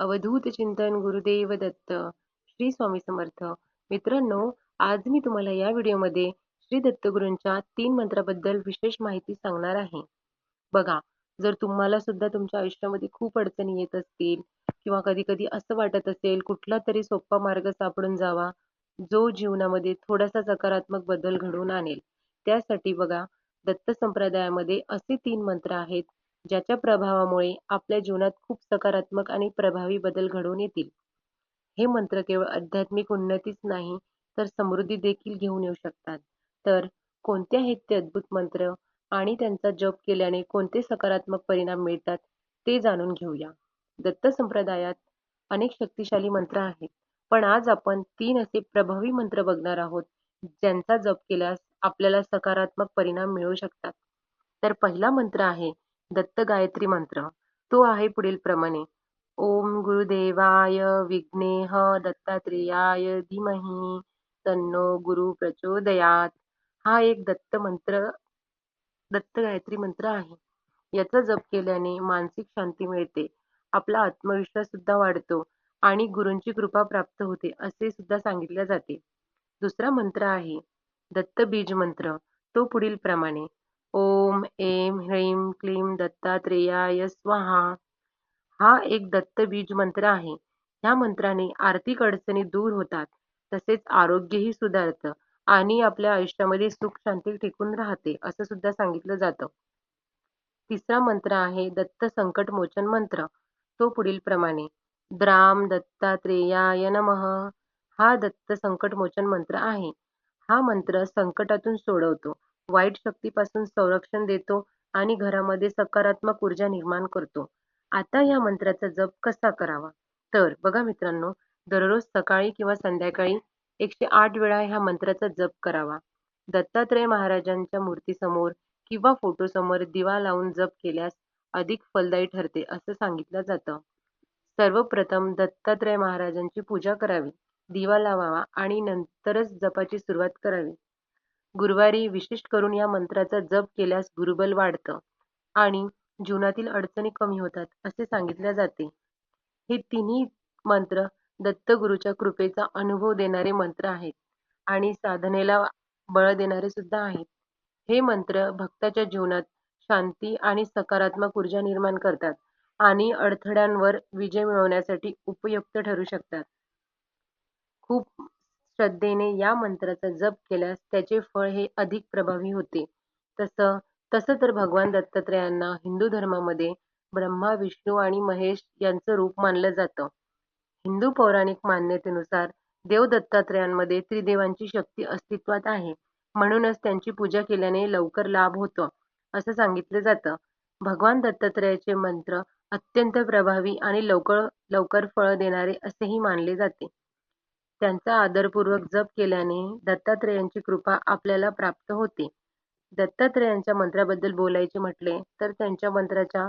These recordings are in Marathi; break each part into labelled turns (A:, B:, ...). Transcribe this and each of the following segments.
A: अवधूत चिंतन गुरुदेव दत्त श्री स्वामी समर्थ. मित्रांनो आज मी तुम्हाला या व्हिडिओमध्ये श्री दत्तगुरूंच्या तीन मंत्राबद्दल विशेष माहिती सांगणार आहे. बघा जर तुम्हाला सुद्धा तुमच्या आयुष्यामध्ये खूप अडचणी येत असतील किंवा कधी कधी असं वाटत असेल कुठला तरी सोपा मार्ग सापडून जावा जो जीवनामध्ये थोडासा सकारात्मक बदल घडवून आणेल. त्यासाठी बघा दत्त संप्रदायामध्ये असे तीन मंत्र आहेत. ज्याच्या प्रभावामुळे आपल्या जीवनात खूप सकारात्मक आणि प्रभावी बदल घडवून येतील. हे मंत्र केवळ आध्यात्मिक उन्नतीच नाही तर समृद्धी देखील घेऊन येऊ शकतात. तर कोणते आहेत ते अद्भुत मंत्र आणि त्यांचा जप केल्याने कोणते सकारात्मक परिणाम मिळतात ते जाणून घेऊया. दत्त संप्रदायात अनेक शक्तिशाली मंत्र आहेत पण आज आपण तीन असे प्रभावी मंत्र बघणार आहोत ज्यांचा जप केल्यास आपल्याला सकारात्मक परिणाम मिळू शकतात. तर पहिला मंत्र आहे दत्त गायत्री मंत्र. तो आहे पुढील प्रमाणे. ओम गुरुदेवाय विघ्नेह दत्तात्रेयाय धीमही तन्नो गुरु प्रचोदयात. हा एक दत्त मंत्र दत्त गायत्री मंत्र आहे. याचा जप केल्याने मानसिक शांती मिळते. आपला आत्मविश्वास सुद्धा वाढतो आणि गुरूंची कृपा प्राप्त होते असे सुद्धा सांगितले जाते. दुसरा मंत्र आहे दत्त बीज मंत्र. तो पुढील प्रमाणे. ओम ऐं ह्रीं क्लीं दत्तात्रेयाय स्वाहा. हा एक दत्त बीज मंत्र आहे. ह्या मंत्राने आर्थिक अडचणी दूर होतात. तसेच आरोग्यही सुधारतं आणि आपल्या आयुष्यामध्ये सुख शांती टिकून राहते असं सुद्धा सांगितलं जातं. तिसरा मंत्र आहे दत्त संकट मोचन मंत्र. तो पुढील प्रमाणे. द्राम दत्तात्रेयाय नमः. हा दत्त संकट मोचन मंत्र आहे. हा मंत्र संकटातून सोडवतो. वाईट शक्तीपासून संरक्षण देतो आणि घरामध्ये सकारात्मक ऊर्जा निर्माण करतो. आता या मंत्राचा जप कसा करावा? तर बघा मित्रांनो दररोज सकाळी किंवा संध्याकाळी एकशे आठ वेळा ह्या मंत्राचा जप करावा. दत्तात्रय महाराजांच्या मूर्तीसमोर किंवा फोटोसमोर दिवा लावून जप केल्यास अधिक फलदायी ठरते असं सांगितलं जातं. सर्वप्रथम दत्तात्रय महाराजांची पूजा करावी दिवा लावावा आणि नंतरच जपाची सुरुवात करावी. गुरुवारी विशेष करून या मंत्राचा जप केल्यास गुरुबल वाढतं आणि जीवनातील अडचणी कमी होतात असे सांगितले जाते. हे तिन्ही मंत्र दत्तगुरूच्या कृपेचा अनुभव देणारे मंत्र आहेत आणि साधनेला बळ देणारे सुद्धा आहेत. हे मंत्र भक्ताच्या जीवनात शांती आणि सकारात्मक ऊर्जा निर्माण करतात आणि अडथळ्यांवर विजय मिळवण्यासाठी उपयुक्त ठरू शकतात. खूप श्रद्धेने या मंत्राचा जप केल्यास त्याचे फळ हे अधिक प्रभावी होते. तसं तसं तर भगवान दत्तात्रेयांना हिंदू धर्मामध्ये ब्रह्मा विष्णू आणि महेश यांचं रूप मानलं जातं. हिंदू पौराणिक मान्यतेनुसार देव दत्तात्रेयांमध्ये त्रिदेवांची शक्ती अस्तित्वात आहे. म्हणूनच त्यांची पूजा केल्याने लवकर लाभ होतो असं सांगितलं जातं. भगवान दत्तात्रेयाचे मंत्र अत्यंत प्रभावी आणि लवकर लवकर फळ देणारे असेही मानले जाते. त्यांचा आदरपूर्वक जप केल्याने दत्तात्रेयांची कृपा आपल्याला प्राप्त होते. दत्तात्रेयांच्या मंत्राबद्दल बोलायचे म्हटले तर त्यांच्या मंत्राच्या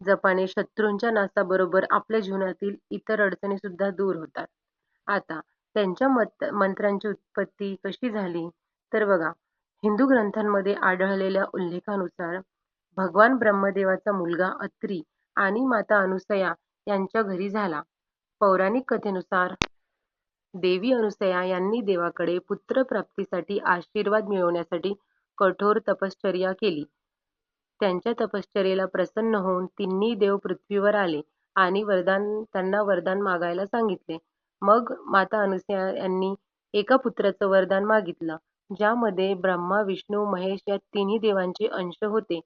A: जपाने शत्रूंच्या नासाबरोबर आपल्या जीवनातील इतर अडचणी सुद्धा दूर होतात. आता त्यांच्या मत मंत्रांची उत्पत्ती कशी झाली? तर बघा हिंदू ग्रंथांमध्ये आढळलेल्या उल्लेखानुसार भगवान ब्रह्मदेवाचा मुलगा अत्री आणि माता अनुसया यांच्या घरी झाला. पौराणिक कथेनुसार देवी अनुसया यांनी देवाकडे पुत्र प्राप्तीसाठी आशीर्वाद मिळवण्यासाठी कठोर तपश्चर्या केली. त्यांच्या तपश्चर्येला प्रसन्न होऊन तिन्ही देव पृथ्वीवर आले आणि वरदान त्यांना वरदान मागायला सांगितले. मग माता अनुसया यांनी एका पुत्राचं वरदान मागितलं ज्यामध्ये ब्रह्मा विष्णू महेश या तिन्ही देवांचे अंश होते.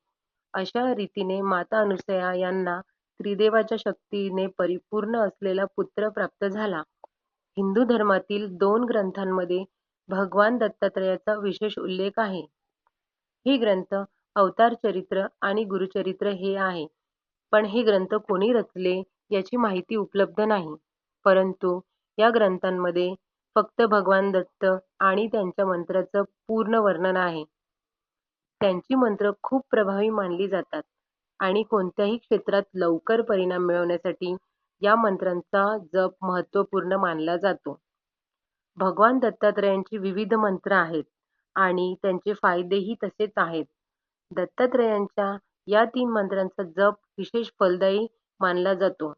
A: अशा रीतीने माता अनुसया यांना त्रिदेवाच्या शक्तीने परिपूर्ण असलेला पुत्र प्राप्त झाला. हिंदू धर्मातील दोन ग्रंथांमध्ये भगवान दत्तात्रयाचा विशेष उल्लेख आहे. हे ग्रंथ अवतार चरित्र आणि गुरुचरित्र हे आहे पण हे ग्रंथ कोणी रचले याची माहिती उपलब्ध नाही. परंतु या ग्रंथांमध्ये फक्त भगवान दत्त आणि त्यांच्या मंत्राचं पूर्ण वर्णन आहे. त्यांची मंत्र खूप प्रभावी मानली जातात आणि कोणत्याही क्षेत्रात लवकर परिणाम मिळवण्यासाठी या मंत्रांचा जप महत्त्वपूर्ण मानला जातो भगवान दत्तात्रयांची विविध मंत्र आहेत आणि त्यांचे फायदेही तसेच आहेत दत्तात्रयांच्या या तीन मंत्रांचा जप विशेष फलदायी मानला जातो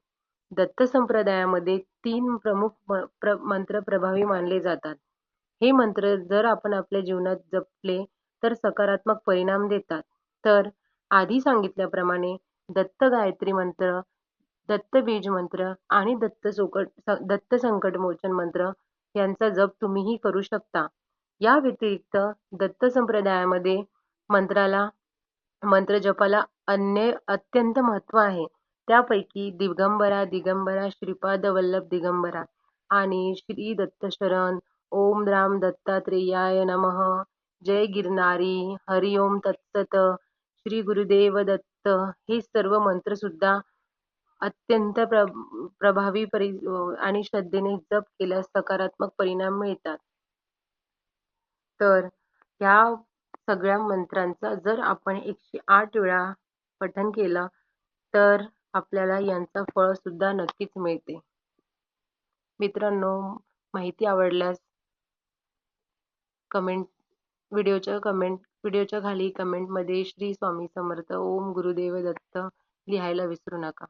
A: दत्त संप्रदायामध्ये तीन प्रमुख म प्र मंत्र प्रभावी मानले जातात. हे मंत्र जर आपण आपल्या जीवनात जपले तर सकारात्मक परिणाम देतात. तर आधी सांगितल्याप्रमाणे दत्त गायत्री मंत्र, दत्त बीज मंत्र आणि दत्त सोकट दत्त संकटमोचन मंत्र यांचा जप तुम्हीही करू शकता. या व्यतिरिक्त दत्त संप्रदायामध्ये मंत्राला मंत्र जपाला अन्य अत्यंत महत्त्व आहे. त्यापैकी दिगंबरा दिगंबरा श्रीपाद वल्लभ दिगंबरा आणि श्री दत्त शरण ओम राम दत्तात्रेयाय नमः, जय गिरनारी, हरि ओम तत्सत, श्री गुरुदेव दत्त हे सर्व मंत्र सुद्धा अत्यंत प्र प्रभावी परि आणि श्रद्धेने जप केल्यास सकारात्मक परिणाम मिळतात. तर ह्या सगळ्या मंत्रांचा जर आपण एकशे आठ वेळा पठण केलं तर आपल्याला यांचा फळ सुद्धा नक्कीच मिळते. मित्रांनो माहिती आवडल्यास कमेंट व्हिडिओच्या कमेंट व्हिडिओच्या खाली कमेंटमध्ये श्री स्वामी समर्थ ओम गुरुदेव दत्त लिहायला विसरू नका.